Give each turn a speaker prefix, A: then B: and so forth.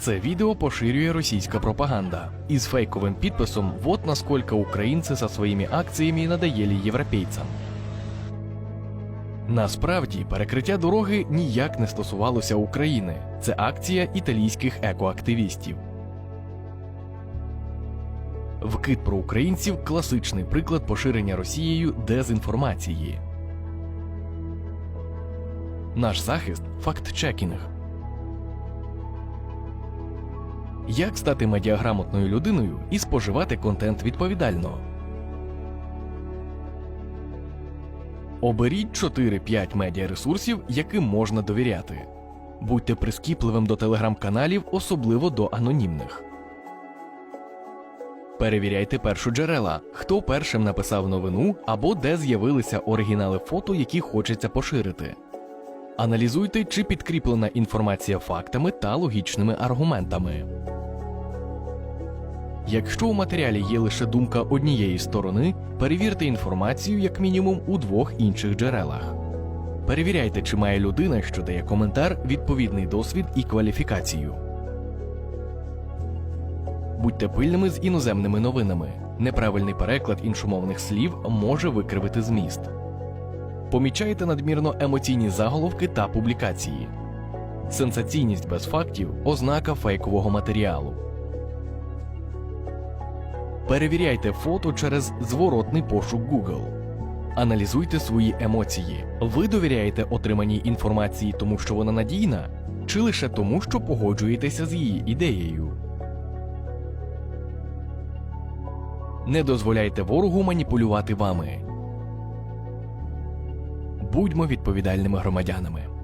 A: Це відео поширює російська пропаганда із фейковим підписом «Вот насколько українці со своїми акціями надоели європейцям». Насправді перекриття дороги ніяк не стосувалося України. Це акція італійських екоактивістів. Вкид про українців класичний приклад поширення Росією дезінформації. Наш захист факт-чекінг. Як стати медіаграмотною людиною і споживати контент відповідально? Оберіть 4-5 медіаресурсів, яким можна довіряти. Будьте прискіпливим до телеграм-каналів, особливо до анонімних. Перевіряйте першоджерела, хто першим написав новину або де з'явилися оригінали фото, які хочеться поширити. Аналізуйте, чи підкріплена інформація фактами та логічними аргументами. Якщо у матеріалі є лише думка однієї сторони, перевірте інформацію як мінімум у двох інших джерелах. Перевіряйте, чи має людина, що дає коментар, відповідний досвід і кваліфікацію. Будьте пильними з іноземними новинами. Неправильний переклад іншомовних слів може викривити зміст. Помічайте надмірно емоційні заголовки та публікації. Сенсаційність без фактів ознака фейкового матеріалу. Перевіряйте фото через зворотний пошук Google. Аналізуйте свої емоції. Ви довіряєте отриманій інформації тому, що вона надійна, чи лише тому, що погоджуєтеся з її ідеєю. Не дозволяйте ворогу маніпулювати вами. Будьмо відповідальними громадянами.